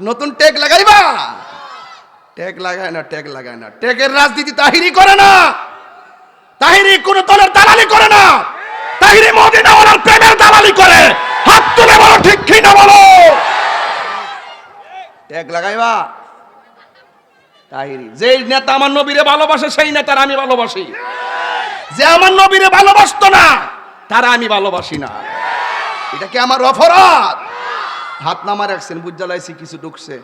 নতুন take লাগাইবা? Take লাগায় না টেক লাগায় না। টেকের রাজনীতি তাহিরি করে না। তাহিরি কোন দলের দালালি করে না। তাহিরি মদিনাওয়ালার প্রেমের দালালি করে। হাত তুলে বলো, ঠিক কি না বলো? টেক লাগাইবা? তাহিরি। যেই নেতা আমার নবীরে ভালোবাসে, সেই নেতার আমি ভালোবাসি। যে আমার নবীরে ভালোবাসতো না, তারা আমি ভালোবাসি না। এটা কি আমার অপরাধ? হাত নামা রাখছেন বুঝালাইছি কিছু ঢুকছে।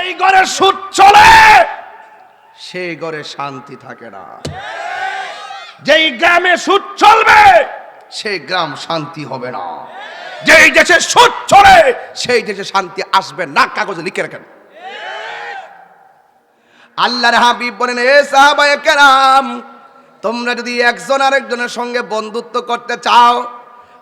এই ঘরে সুদ চলে সেই ঘরে শান্তি থাকে না। যেই গ্রামে সুদ চলবে সেই গ্রাম শান্তি হবে না। যেই দেশে সুদ চলে সেই দেশে শান্তি আসবে না কাগজে লিখে রাখেন। আল্লাহর হাবিব বলেন এ সাহাবায়ে কেরাম তোমরা যদি একজন আরেকজনের সঙ্গে বন্ধুত্ব করতে চাও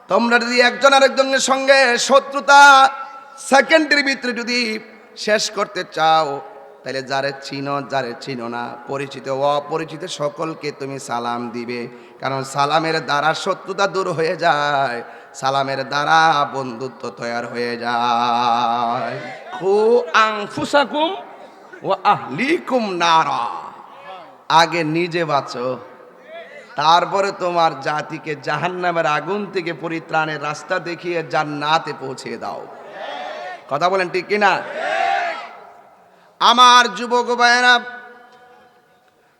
তোমরা যদি একজন আরেকজনের সঙ্গে শত্রুতা সেকেন্ডের ভিতরে যদি শেষ করতে চাও, তাহলে যারে চিনো যারে চিনো না, পরিচিত অপরিচিত সকলকে তুমি সালাম দিবে। কারণ সালামের দ্বারা শত্রুতা দূর হয়ে যায়, সালামের দ্বারা বন্ধুত্ব তৈরি হয়ে যায়। নারা। আগে নিজে বাঁচো তারপরে তোমার জাতিকে জাহান্নামের আগুন থেকে পরিত্রাণের রাস্তা দেখিয়ে জান্নাতে পৌঁছে দাও। কথা বলেন ঠিক কিনা? আমার যুবক ভাইয়েরা,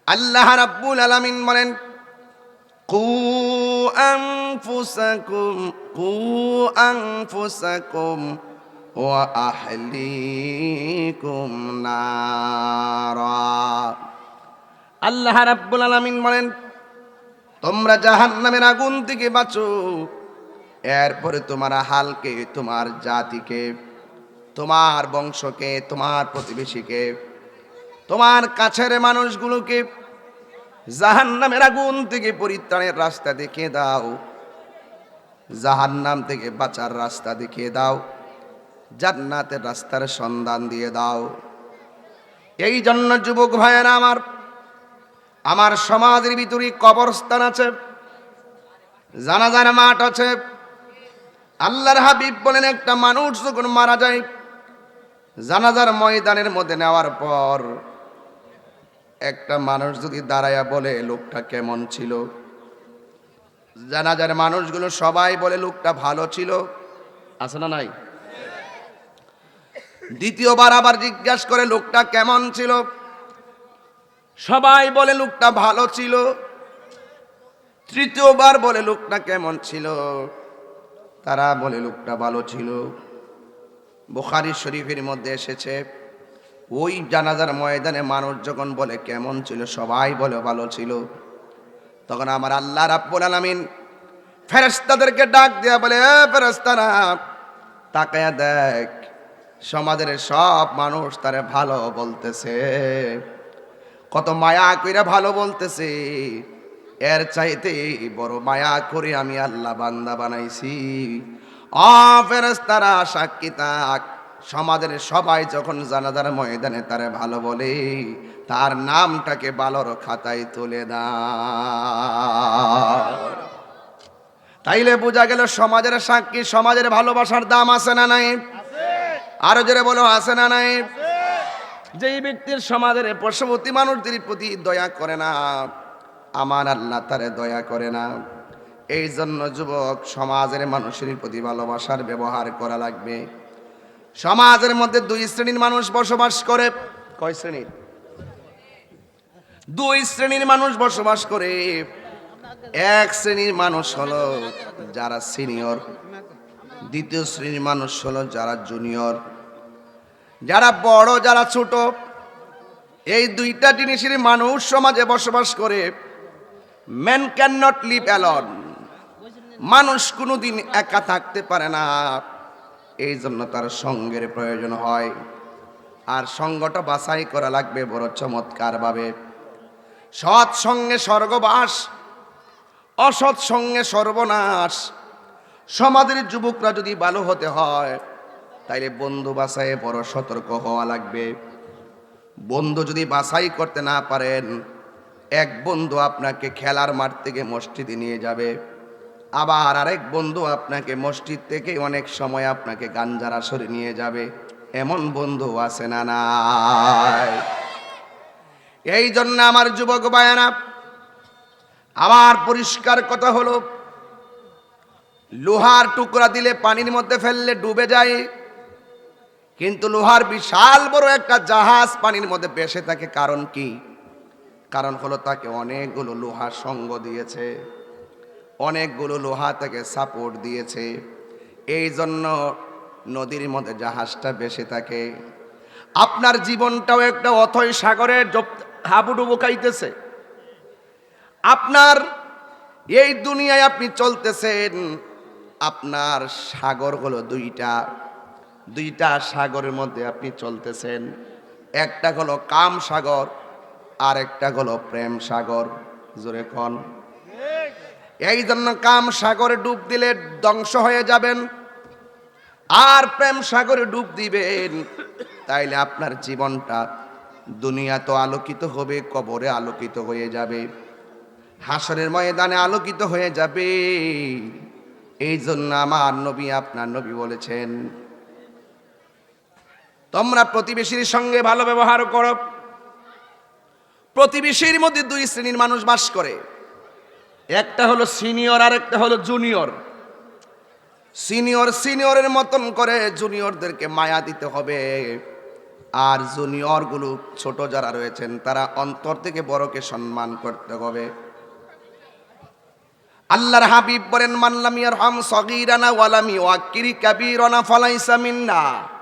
আল্লাহ রাব্বুল আলামিন বলেন, কু আনফুসাকুম কু আনফুসাকুম ওয়া আহলিকুম নারা। আল্লাহ রাব্বুল আলামিন বলেন তোমরা জাহান্নামের আগুন থেকে বাঁচো। এরপরে তোমার হালকে, তোমার জাতিকে, তোমার বংশকে, তোমার প্রতিবেশীকে, তোমার কাছের মানুষগুলোকে জাহান্নামের আগুন থেকে পরিত্রাণের রাস্তা দেখিয়ে দাও। জাহান্নাম থেকে বাঁচার রাস্তা দেখিয়ে দাও। জান্নাতের রাস্তার সন্ধান দিয়ে দাও। এই জন্য যুবক ভাইয়েরা আমার আমার সমাজের ভিতরে কবরস্থান আছে, জানাজার মাঠ আছে। আল্লাহর হাবিব বলেন, একটা মানুষ যখন মারা যায়, জানাজার ময়দানের মধ্যে নেওয়ার পর একটা মানুষ যদি দাঁড়ায়া বলে, লোকটা কেমন ছিল? জানাজার মানুষগুলো সবাই বলে, লোকটা ভালো ছিল। আছে না নাই? দ্বিতীয়বার আবার জিজ্ঞাসা করে, লোকটা কেমন ছিল? সবাই বলে লোকটা ভালো ছিল। তৃতীয়বার বলে লোকটা কেমন ছিল? তারা বলে লোকটা ভালো ছিল। বুখারি শরীফের মধ্যে এসেছে, ওই জানাজার ময়দানে মানুষ যখন বলে কেমন ছিল, সবাই বলে ভালো ছিল। তখন আমার আল্লাহ রাব্বুল আলামিন ফেরেশতাদেরকে ডাক দেয়া বলে, এ ফেরেশতারা, তাকায়া দেখ, সমাজের সব মানুষ তারে ভালো বলতেছে। কত মায়া কইরা ভালো বলতেছে। এর চাইতে বড় মায়া করে আমি আল্লাহ বান্দা বানাইছি। অ ফেরেশতারা সাক্ষী তাক সমাজের সবাই যখন জানাজার ময়দানে তারে ভালো বলে তার নামটাকে ভালোর খাতায় তুলে দা তাইলে বোঝা গেল সমাজের সাক্ষী সমাজের ভালোবাসার দাম আছে না নাই? আরও জোরে বলো আছে না নাই? যেই ব্যক্তির সমাজের পশুপতি মানুষদের প্রতি দয়া করে না, আমার আল্লাহ তারে দয়া করে না। এই জন্য যুবক, সমাজের মানুষের প্রতি ভালোবাসার ব্যবহার করা লাগবে। সমাজের মধ্যে দুই শ্রেণির মানুষ বসবাস করে। কয় শ্রেণির? দুই শ্রেণির মানুষ বসবাস করে। এক শ্রেণির মানুষ হলো যারা সিনিয়র। দ্বিতীয় শ্রেণির মানুষ হলো যারা জুনিয়র। যারা বড়, যারা ছোট, এই দুইটা জিনিসের মানুষ সমাজে বসবাস করে। Man can not live alone মানুষ কোনোদিন একা থাকতে পারে না। এই জন্য তার সঙ্গের প্রয়োজন হয়। আর সঙ্গটা বাছাই করা লাগবে বড় চমৎকারভাবে। সৎ সঙ্গে স্বর্গবাস, অসৎ সঙ্গে সর্বনাশ। সমাজের যুবকরা যদি ভালো হতে হয় তাইলে বন্ধু বাসায় বড় সতর্ক হওয়া লাগবে। বন্ধু যদি বাছাই করতে না পারেন, এক বন্ধু আপনাকে খেলার মাঠ থেকে মসজিদে নিয়ে যাবে। আবার আরেক বন্ধু আপনাকে মসজিদ থেকে অনেক সময় আপনাকে গাঞ্জার আসরে নিয়ে যাবে। এমন বন্ধু আছে না নাই? এই জন্য আমার যুবক বায়ানা আমার পরিষ্কার কথা হলো, লোহার টুকরা দিলে পানির মধ্যে ফেললে ডুবে যায়। কিন্তু লোহার বিশাল বড় একটা জাহাজ পানির মধ্যে বেসে থাকে। কারণ কি? কারণ হলো তাকে অনেকগুলো লোহার সঙ্গ দিয়েছে, অনেকগুলো লোহা তাকে সাপোর্ট দিয়েছে। এই জন্য নদীর মধ্যে জাহাজটা বেসে থাকে। আপনার জীবনটাও একটা অথই সাগরে হাবুডুবু খাইতেছে। আপনার এই দুনিয়ায় আপনি চলতেছেন, আপনার সাগর হলো দুইটা। দুইটা সাগরের মধ্যে আপনি চলতেছেন। একটা হলো কাম সাগর আর একটা হলো প্রেম সাগর। জোরে কন। এই জন্য কাম সাগরে ডুব দিলে ধ্বংস হয়ে যাবেন। আর প্রেম সাগরে ডুব দিবেন। তাইলে আপনার জীবনটা দুনিয়া তো আলোকিত হবে, কবরে আলোকিত হয়ে যাবে। হাসরের ময়দানে আলোকিত হয়ে যাবে। এই জন্য আমার নবী, আপনার নবী বলেছেন তোমরা প্রতিবেশীর সঙ্গে ভালো ব্যবহার করো। প্রতিবেশীর মধ্যে দুই শ্রেণির মানুষ বাস করে। একটা হলো সিনিয়র আর একটা হলো জুনিয়র। সিনিয়র সিনিয়রের মতন করে জুনিয়রদেরকে মায়া দিতে হবে। আর জুনিয়রগুলো ছোট যারা রয়েছেন, তারা অন্তর থেকে বড়কে সম্মান করতে হবে। আল্লাহর হাবিব বলেন মানলাম ইয়ারহাম সগীরানা ওয়ালামি ওয়াক্কিরি কাবীরানা ফালাইসা মিন্না।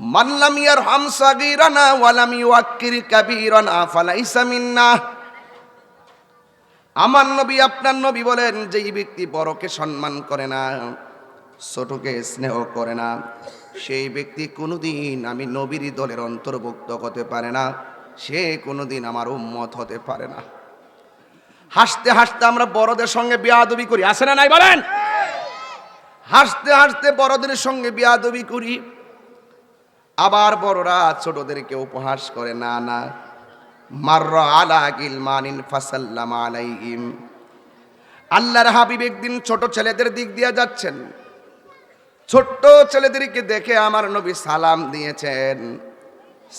মানলাম ইয়ারহাম সগীরানা ওয়ালামি ওয়াক্কিরি কাবীরানা ফালাইসা মিন্না। আমার নবী, আপনার নবী বলেন, যেই ব্যক্তি বড়কে সম্মান করে না, ছোটকে স্নেহ করে না, সেই ব্যক্তি কোনোদিন আমি নবীর দলের অন্তর্ভুক্ত হতে পারে না, সে কোনোদিন আমার উম্মত হতে পারে না। হাসতে হাসতে আমরা বড়দের সঙ্গে বিয়াদবি করি আসে না নাই বলেন? হাসতে হাসতে বড়দের সঙ্গে বিয়াদবি করি আবার বড়রা ছোটদেরকে উপহাস করে, না না, মার্র আলা গিলমানিন ফাসাল্লাম আলাইহিম। আল্লাহর হাবিব একদিন ছোট ছেলেদের দিক দিয়ে যাচ্ছেন। ছোট্ট ছেলেদেরকে দেখে আমার নবী সালাম দিয়েছেন।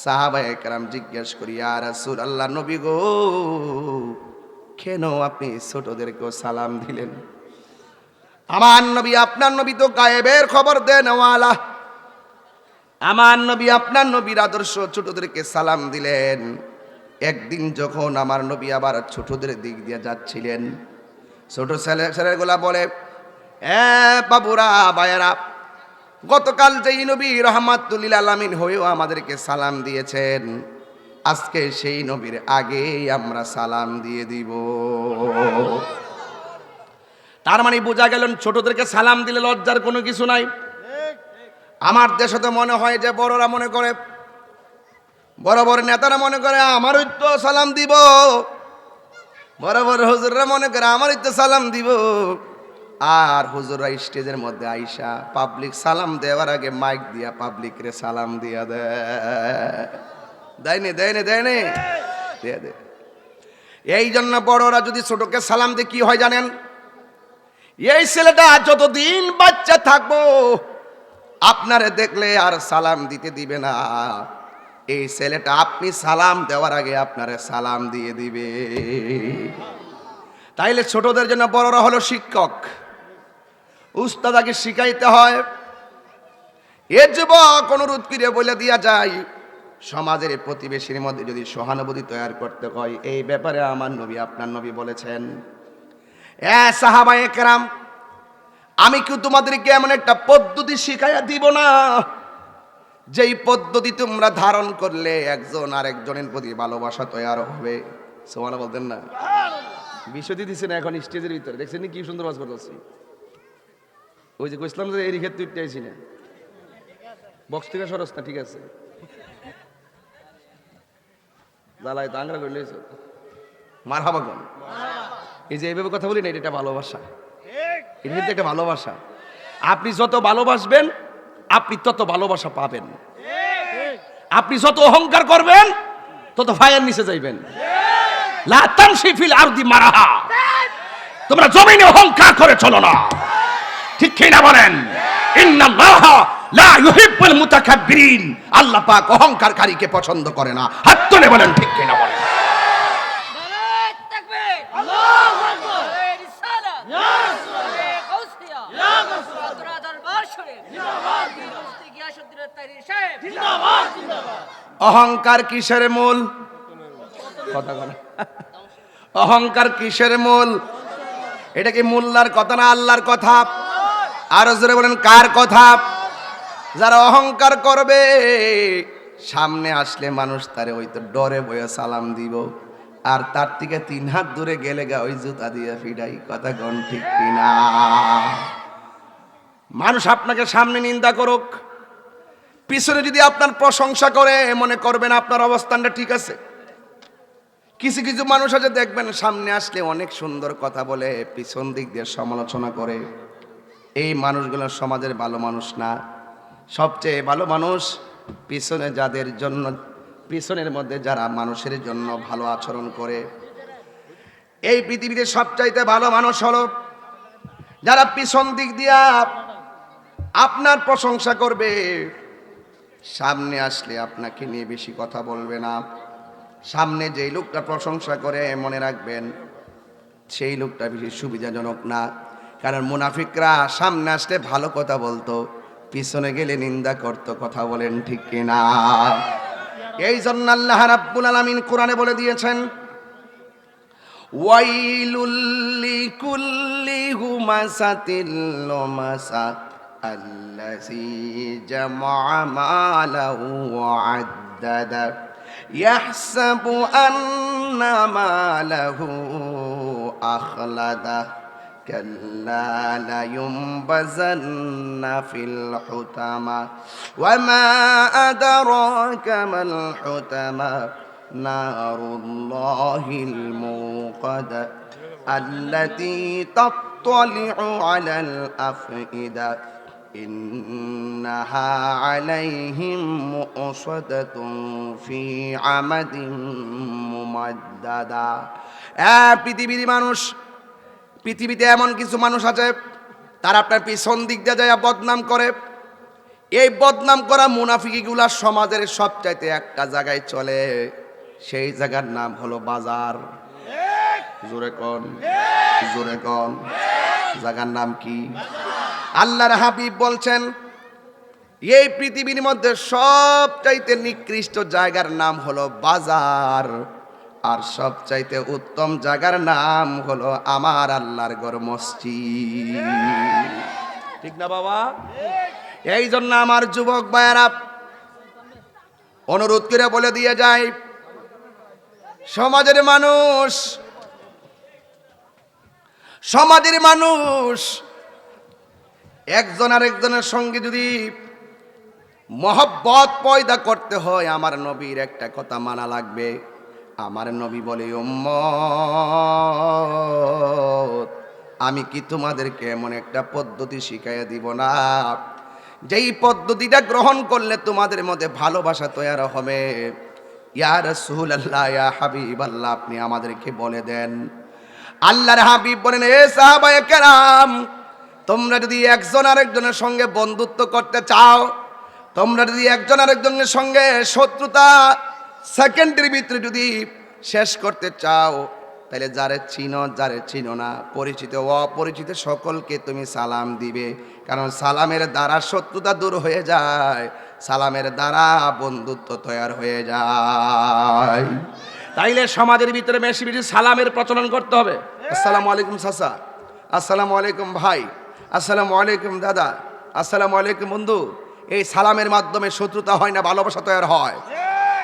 সাহাবা একরাম জিজ্ঞেস করি আর রাসূল আল্লাহ নবী গো, কেন আপনি ছোটদেরকেও সালাম দিলেন? আমার নবী, আপনার নবী তো গায়েবের খবর দেন, ওয়ালা আমার নবী, আপনার নবীর আদর্শ ছোটদেরকে সালাম দিলেন। একদিন যখন আমার নবী আবার ছোটদের দিক দিয়ে যাচ্ছিলেন, ছোট ছেলে, ছেলেগুলা বলে, এ বাবুরা বায়েরা গতকাল যেই নবী রহমাতুল্লিল আলামিন হয়েও আমাদেরকে সালাম দিয়েছেন, আজকে সেই নবীর আগেই আমরা সালাম দিয়ে দিব। তার মানে বোঝা গেল ছোটদেরকে সালাম দিলে লজ্জার কোনো কিছু নাই। আমার দেশে তো মনে হয় যে বড়রা মনে করে বড় বড় নেতারা মনে করে আমারই তো সালাম দিব। বড় বড় হুজুররা মনে করে আমারই তো সালাম দিব। আর হুজুররা স্টেজের মধ্যে আইসা পাবলিক সালাম দেওয়ার আগে মাইক দিয়া পাবলিকরে সালাম দিয়া দেয় দেয়নি দেয়নি দেয়নি দিয়ে দে। এই জন্য বড়রা যদি ছোটকে সালাম দিয়ে, কি হয় জানেন? এই ছেলেটা যতদিন বাচ্চা থাকব আপনারে দেখলে আর সালাম দিতে দিবে না। এই ছেলেটা আপনি সালাম দেওয়ার আগে আপনারে সালাম দিয়ে দিবে। তাইলে ছোটদের জন্য বড়রা হলো শিক্ষক। উস্তাদাকে শিখাইতে হয়। এ যুবক অনুরোধ করে বলে দিয়া যায়, সমাজের প্রতিবেশীর মধ্যে যদি সহানুভূতি তৈরি করতে হয়, এই ব্যাপারে আমার নবী, আপনার নবী বলেছেন, এ সাহাবায়ে কেরাম আমি কি তোমাদেরকে এমন একটা পদ্ধতি শিখাইয়া দিব না? যেই পদ্ধতি তোমরা ধারণ করলে একজন আরেকজনের প্রতি ভালোবাসা তৈরি হবে। সোমানা বলতেন না? দিতেছে না এখন স্টেজের ভিতরে। দেখছেন কি সুন্দর বাস করতেছি? ওই যে কইছিলাম যে এরই ক্ষেত্রে উঠতে না বক্স থেকে সরস না, ঠিক আছে। জ্বালাই তো আংরা করলে মার হাবা কোন? এই যে এইভাবে কথা বলি না, এটা ভালোবাসা। এটা কিন্তু একটা ভালোবাসা। আপনি যত ভালোবাসবেন, আপনি তত ভালোবাসা পাবেন। আপনি যত অহংকার করবেন, তত ফায়ার নিচে যাইবেন। লা তামশি ফিল আরদি মারাহা। তোমরা জমিনে অহংকার করে চলো না। ঠিক কি না বলেন? আল্লাহ পাক পছন্দ করে না। হাত তুলে বলেন, ঠিক কিনা বলেন? অহংকার কিসের মূল? কথা অহংকার কিসের মূল? এটা কি মোল্লার কথা না আল্লাহর কথা? আরও জোরে বলেন কার কথা? যারা অহংকার করবে সামনে আসলে মানুষ তারে ওই তো ডরে বয়ে সালাম দিব। আর তার থেকে তিন হাত দূরে গেলে গা ওই জুতা দিয়ে ফিডাই কথা গন ঠিক কিনা? মানুষ আপনাকে সামনে নিন্দা করুক। পিছনে যদি আপনার প্রশংসা করে মনে করবেন আপনার অবস্থানটা ঠিক আছে। কিছু কিছু মানুষ আছে, দেখবেন সামনে আসলে অনেক সুন্দর কথা বলে, পিছন দিক দিয়ে সমালোচনা করে। এই মানুষগুলো সমাজের ভালো মানুষ না। সবচেয়ে ভালো মানুষ পিছনে যাদের জন্য, পিছনের মধ্যে যারা মানুষের জন্য ভালো আচরণ করে। এই পৃথিবীতে সবচাইতে ভালো মানুষ হলো যারা পিছন দিক দিয়া আপনার প্রশংসা করবে। সামনে আসলে আপনাকে নিয়ে বেশি কথা বলবে না। সামনে যেই লোকটা প্রশংসা করে মনে রাখবেন, সেই লোকটা বেশি সুবিধাজনক না। কারণ মুনাফিকরা সামনে আসলে ভালো কথা বলতো, পিছনে গেলে নিন্দা করতো, কথা বলেন ঠিক কিনা। এই জন্য আল্লাহ রাব্বুল আলামিন কোরআনে বলে দিয়েছেন ওয়াইলুল্লি কুল্লি হুমাসাতিল লমাসা। الذي جمع ماله وعدده يحسب أن ماله أخلده كلا لينبذن في الحطمة وما أدراك ما الحطمة نار الله الموقدة التي تطلع على الأفئدة. إنها عليهم مؤصدة في عمد ممددة আহ, পৃথিবীর মানুষ পৃথিবীতে এমন কিছু মানুষ আছে তারা আপনার পিছন দিক দিয়ে যায় বদনাম করে এই বদনাম করা মুনাফিকিগুলা সমাজের সবচাইতে একটা জায়গায় চলে সেই জায়গার নাম হলো বাজার জোরে কন জোরে কন জায়গার নাম কি আল্লাহর হাবিব বলছেন, এই পৃথিবীর মধ্যে সবচাইতে নিকৃষ্ট জায়গার নাম হলো বাজার, আর সবচাইতে উত্তম জায়গার নাম হলো আমার আল্লাহর গর মসজিদ। ঠিক না বাবা? এই জন্য আমার যুবক ভাইয়েরা, অনুরোধ করে বলে দিয়ে যায় সমাজের মানুষ সমাজের মানুষ একজন আরেকজনের সঙ্গে যদি মহব্বত পয়দা করতে হয়, আমার নবীর একটা কথা মানা লাগবে। আমার নবী বলে আমি কি তোমাদেরকে এমন একটা পদ্ধতি শিখাইয়া দিব না? যেই পদ্ধতিটা গ্রহণ করলে তোমাদের মধ্যে ভালোবাসা তৈরি হবে। ইয়া রসুল আল্লাহ ইয়া হাবিব আল্লাহ আপনি আমাদেরকে বলে দেন। আল্লাহর হাবিব বলেন, এ সাহাবায়ে কেরাম তোমরা যদি একজন আরেকজনের সঙ্গে বন্ধুত্ব করতে চাও, তোমরা যদি একজন আরেকজনের সঙ্গে শত্রুতা সেকেন্ডের ভিতরে যদি শেষ করতে চাও, তাহলে যারে চিনো যারে চিনো না, পরিচিত অপরিচিত সকলকে তুমি সালাম দিবে। কারণ সালামের দ্বারা শত্রুতা দূর হয়ে যায়, সালামের দ্বারা বন্ধুত্ব তৈরি হয়ে যায়। তাইলে সমাজের ভিতরে বেশি বেশি সালামের প্রচলন করতে হবে। আসসালামু আলাইকুম চাচা আসসালামু আলাইকুম, ভাই। আসসালামু আলাইকুম, দাদা। আসসালামু আলাইকুম, বন্ধু। এই সালামের মাধ্যমে শত্রুতা হয় না, ভালোবাসা তৈরি হয়।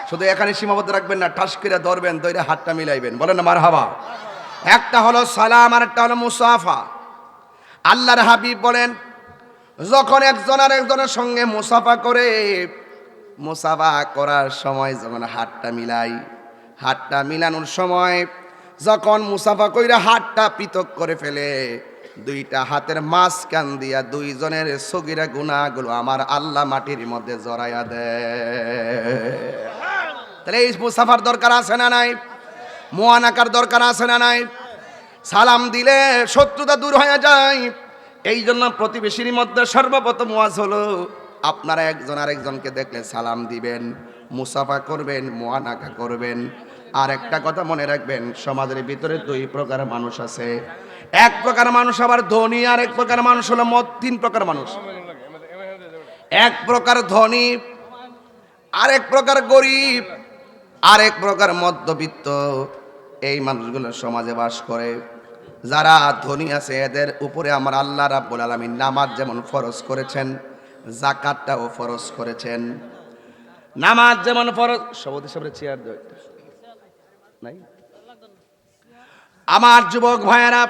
শুধু এখানে সীমাবদ্ধ রাখবেন না, ঠাস করে ধরবেন, দইরে হাতটা মিলাইবেন। বলেন না মার হাবা একটা হলো সালাম আর একটা হলো মুসাফা। আল্লাহর হাবিব বলেন, যখন একজন আর একজনের সঙ্গে মুসাফা করে, মুসাফা করার সময় যখন হাতটা মিলাই, হাতটা মিলানোর সময় যখন মুসাফা কইরা হাতটা পৃথক করে ফেলে দুইটা হাতের মাঝখান দিয়া দুইজনের সগিরা গুণাগুলো আমার আল্লাহ মাটির মধ্যে জড়াইয়া দেয় তাহলে এই মুসাফার দরকার আছে না নাই? মোয়ানাকার দরকার আছে না নাই? সালাম দিলে শত্রুতা দূর হয়ে যায়। এই জন্য প্রতিবেশীর মধ্যে সর্বপ্রথম ওয়াজ হলো, আপনারা একজন আরেকজনকে দেখলে সালাম দিবেন, মুসাফা করবেন মোয়ানাকা করবেন। আর একটা কথা মনে রাখবেন, সমাজের ভিতরে দুই প্রকার মানুষ আছে। এক প্রকার মানুষ আবার ধনী, আর এক প্রকার মানুষ হলো মত তিন প্রকার মানুষ। এক প্রকার ধনী, আর এক প্রকার গরিব আরেক প্রকার মধ্যবিত্ত। এই মানুষগুলো সমাজে বাস করে। যারা ধনী আছে, এদের উপরে আমার আল্লাহ রাব্বুল আলামিন নামাজ যেমন ফরজ করেছেন, জাকাতটাও ফরজ করেছেন। নামাজ যেমন ফরজ সবতে সবরে চেয়ার নাই? আমার যুবক ভাইয়েরা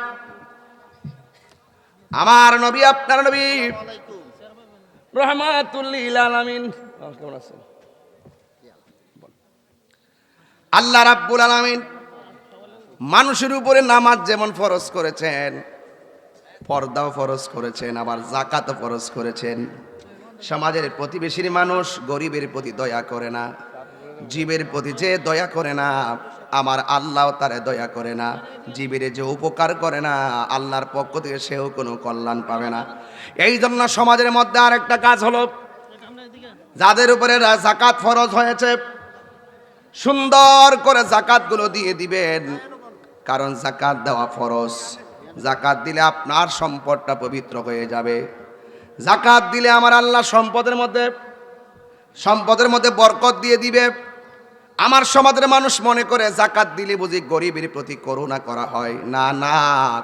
আমার নবী আপনার নবী। রহমাতুল্লিল আলামিন। কেমন আছেন? আল্লাহ রাব্বুল আলামিন মানুষের উপরে নামাজ যেমন ফরজ করেছেন পর্দাও ফরজ করেছেন আবার জাকাতও ফরজ করেছেন। সমাজের প্রতিবেশীর মানুষ গরিবের প্রতি দয়া করে না জীবের প্রতি যে দয়া করে না আমার আল্লাহ তারে দয়া করে না। জীবের যে উপকার করে না, আল্লাহর পক্ষ থেকে সেও কোনো কল্যাণ পাবে না। এই জন্য সমাজের মধ্যে আর একটা কাজ হলো, যাদের উপরে জাকাত ফরজ হয়েছে, সুন্দর করে জাকাতগুলো দিয়ে দিবেন। কারণ জাকাত দেওয়া ফরজ। জাকাত দিলে আপনার সম্পদটা পবিত্র হয়ে যাবে। জাকাত দিলে আমার আল্লাহ সম্পদের মধ্যে সম্পদের মধ্যে বরকত দিয়ে দিবে। আমার সমাজের মানুষ মনে করে জাকাত দিলে বুঝি গরিবের প্রতি করুণা করা হয়। না না,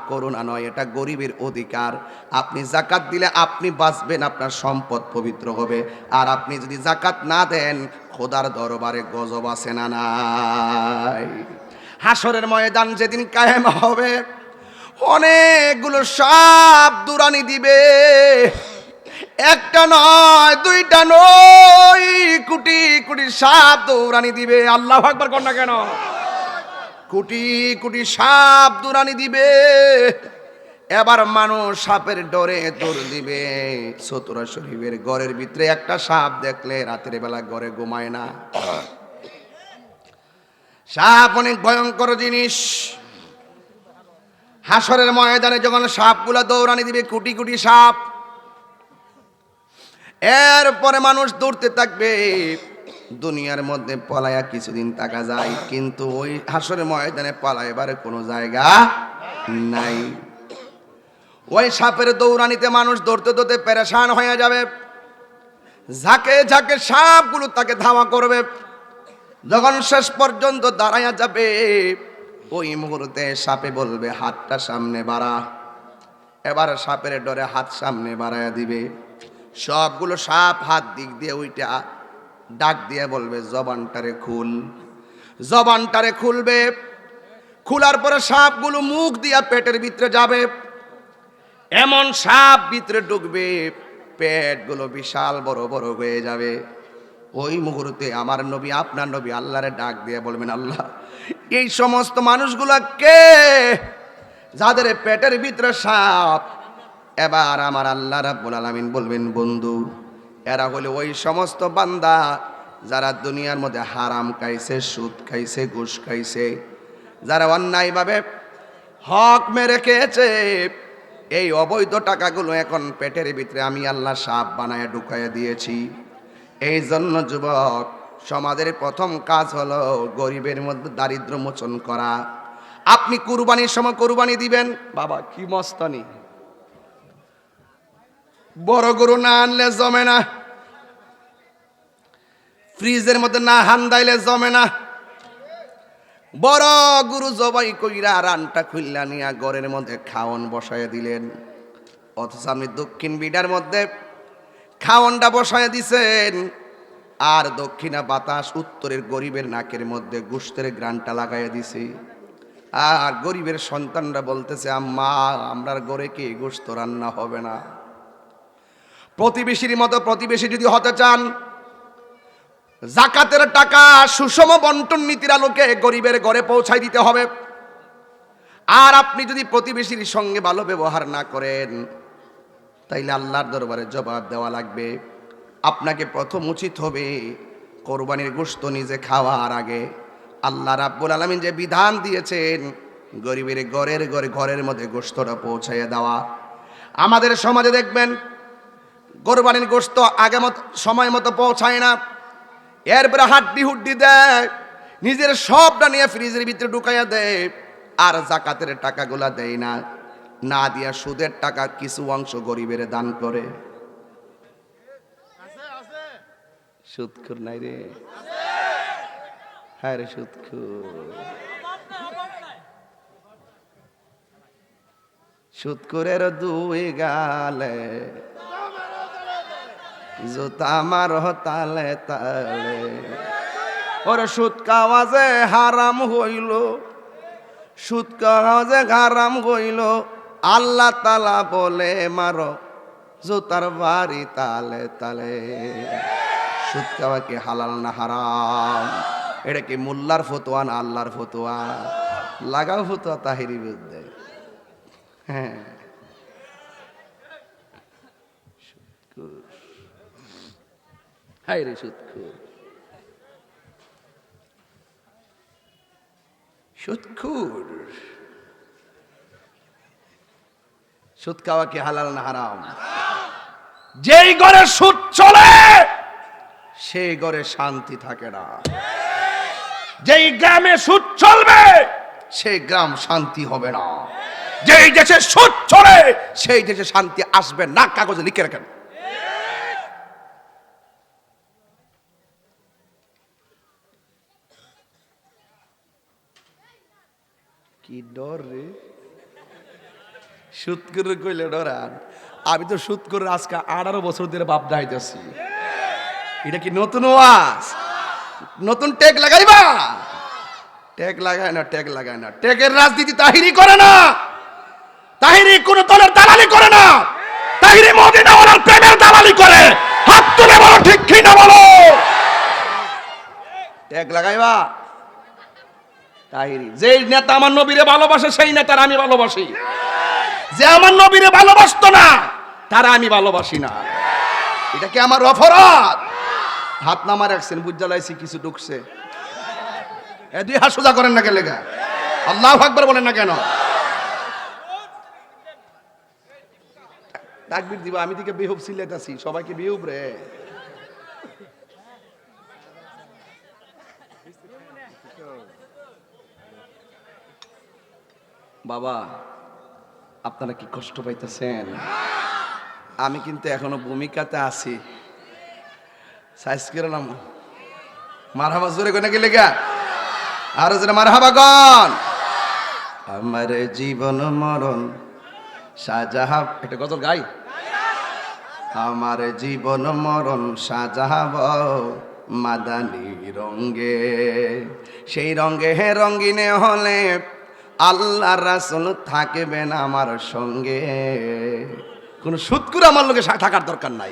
করুণা নয়, এটা গরিবের অধিকার। আপনি জাকাত দিলে আপনি বাঁচবেন, আপনার সম্পদ পবিত্র হবে। আর আপনি যদি জাকাত না দেন, খোদার দরবারে গজব আছে না নাই। হাসরের ময়দান যেদিন কায়েম হবে, অনেকগুলো সাপ দুরানি দিবে। একটা নয়, দুইটা নয়। কোটি কোটি সাপ দৌড়ানি দিবে। আল্লাহ একবার কর না কেন? কোটি কোটি সাপ দৌড়ানি দিবে। এবার মানুষ সাপের ডরে দৌড় দিবে। সতুরা শরীফের ঘরের ভিতরে একটা সাপ দেখলে রাতের বেলা ঘরে ঘুমায় না। সাপ অনেক ভয়ঙ্কর জিনিস। হাসরের ময়দানে যখন সাপগুলো দৌড়ানি দিবে, কোটি কোটি সাপ এরপরে মানুষ দৌড়তে থাকবে। দুনিয়ার মধ্যে পলায়া কিছুদিন থাকা যায়, কিন্তু ওই হাসরের ময়দানে পালাইবার কোনো জায়গা নাই। ওই সাপের দৌড়ানিতে মানুষ দৌড়তে দৌড়তে পেরেশান হয়ে যাবে। ঝাঁকে ঝাঁকে সাপগুলো তাকে ধাওয়া করবে। যখন শেষ পর্যন্ত দাঁড়ায়া যাবে, ওই মুহূর্তে সাপে বলবে, হাতটা সামনে বাড়া। এবার সাপের ডরে হাত সামনে বাড়াইয়া দিবে। সবগুলো সাপ হাত দিক দিয়ে ওইটা ডাক দিয়ে বলবে, জবানটারে খুল। জবানটারে খুলবে, খোলার পরে সাপগুলো মুখ দিয়া পেটের ভিতরে যাবে। এমন সাপ ভিতরে ঢুকবে, পেটগুলো বিশাল বড় বড় হয়ে যাবে। ওই মুহূর্তে আমার নবী, আপনার নবী আল্লাহরে ডাক দিয়ে বলবেন, আল্লাহ, এই সমস্ত মানুষগুলা কে? যাদের পেটের ভিতরে সাপ এবার আমার আল্লাহ রাব্বুল আলামিন বলবেন, বন্ধু, এরা হলো ওই সমস্ত বান্দা যারা দুনিয়ার মধ্যে হারাম খাইছে, সুদ খাইছে, ঘুষ খাইছে, যারা অন্যায়ভাবে হক মেরে খেয়েছে। এই অবৈধ টাকাগুলো এখন পেটের ভিতরে আমি আল্লাহ সাপ বানায় ঢুকাইয়া দিয়েছি। এই জন্য যুবক, সমাজের প্রথম কাজ হলো গরিবের মধ্যে দারিদ্র মোচন করা। আপনি কুরবানির সময় কুরবানি দিবেন? বাবা, কি মস্তানি। বড় গরু না আনলে জমে না। ফ্রিজের মধ্যে না হান্দাইলে জমে না। বড় গুরু জবাই কইরা রানটা খুললা নিয়া ঘরের মধ্যে খাওয়ন বসায় দিলেন। অথচ আপনি দক্ষিণ বিডার মধ্যে খাওয়নটা বসায় দিছেন। আর দক্ষিণা বাতাস উত্তরের গরিবের নাকের মধ্যে গুস্তের গ্রানটা লাগাইয়া দিছে। আর গরিবের সন্তানরা বলতেছে, আম্মা, আমরার গড়ে কি গোস্ত রান্না হবে না? প্রতিবেশীর মতো প্রতিবেশী যদি হতে চান, জাকাতের টাকা সুষম বন্টন নীতির আলোকে গরিবের ঘরে পৌঁছাই দিতে হবে। আর আপনি যদি প্রতিবেশীর সঙ্গে ভালো ব্যবহার না করেন, তাইলে আল্লাহর দরবারে জবাব দেওয়া লাগবে, আপনাকে প্রথম উচিত হবে কোরবানির গোস্ত নিজে খাওয়ার আগে। আল্লাহ রাব্বুল আলমিন যে বিধান দিয়েছেন, গরিবের ঘরের ঘরে, ঘরের মধ্যে গোস্তটা পৌঁছাইয়া দেওয়া। আমাদের সমাজে দেখবেন কোরবানির গোস্ত আগে মতো সময় মতো পৌঁছায় না। এরপরে হাড্ডি হুড্ডি দেয়, নিজের সবটা নিয়ে ফ্রিজের ভিতরে ঢুকাইয়া দেয়, আর জাকাতের টাকাগুলা দেয় না। না দিয়া সুদের টাকা কিছু অংশ গরিবের দান করে। সুদখুর নাই রে। হ্যাঁ রে সুদখুর সুদখুরের দুই গালে জুতা মার তালে তালে। ওরে সুদ খাওয়া হারাম হইল সুদ যে হারাম হইল। আল্লাহ তালা বলে, মারো জুতার বাড়ি তালে তালে। সুদ কি হালাল না হারাম? এটা কি মোল্লার ফতোয়া না আল্লাহর ফতোয়া? লাগাও ফতোয়া তাহিরি বিরুদ্ধে। হ্যাঁ। হাই রে সুৎখুর সুৎখুর সুদ খাওয়া কি হালাল না হারাম? যেই ঘরে সুদ চলে, সেই ঘরে শান্তি থাকে না। যেই গ্রামে সুদ চলবে, সেই গ্রাম শান্তি হবে না। যেই দেশে সুদ চলে, সেই দেশে শান্তি আসবে না। কাগজে লিখে রাখেন কি ডর। রে সুদ কইলে ডরান। আমি তো সুদ করে আজকে আঠারো বছর ধরে বাপ দাইতেছি এটা কি নতুন ওয়াজ নতুন টেক লাগাইবা? টেক লাগায় না টেক লাগায় না। টেকের রাজনীতি তাহিরি করে না। তাহিরি কোন দলের দালালি করে না। তাহিরি মদিনা ওনার প্রেমের দালালি করে। হাত তুলে বলো, ঠিক কি না বলো? টেক লাগাইবা? তাহিরি। যে নেতা আমার নবীরে ভালোবাসে, সেই নেতার আমি ভালোবাসি। যে আমার নবীরে ভালোবাসতো না, তারা আমি ভালোবাসি না। এটা কি আমার অপরাধ? হাত নামা রাখছেন বুঝালাইছি কিছু ঢুকছে। এ, দুই হাত সোজা করেন না কে লেগা? আল্লাহ আকবার বলেন না কেন? তাকবির দিবা, আমি দিকে বেহুব সিলেতাছি সবাইকে বেহুব রে? বাবা, আপনারা কি কষ্ট পাইতেছেন? আমি কিন্তু এখনও ভূমিকাতে আছি। সাইজ করে নাম মারহাবা জোরে কোনে গেলে গা আর জোরে মারহাবা গন আমার জীবন মরণ শাহজাহাব একটা গজল গাই। আমার জীবন মরণ সাজাব মাদানি রঙ্গে সেই রঙ্গে হে রঙ্গিনে হলে আল্লাহ রাসুল থাকবেন আমার সঙ্গে। কোন সুৎকুর আমার লোকে থাকার দরকার নাই।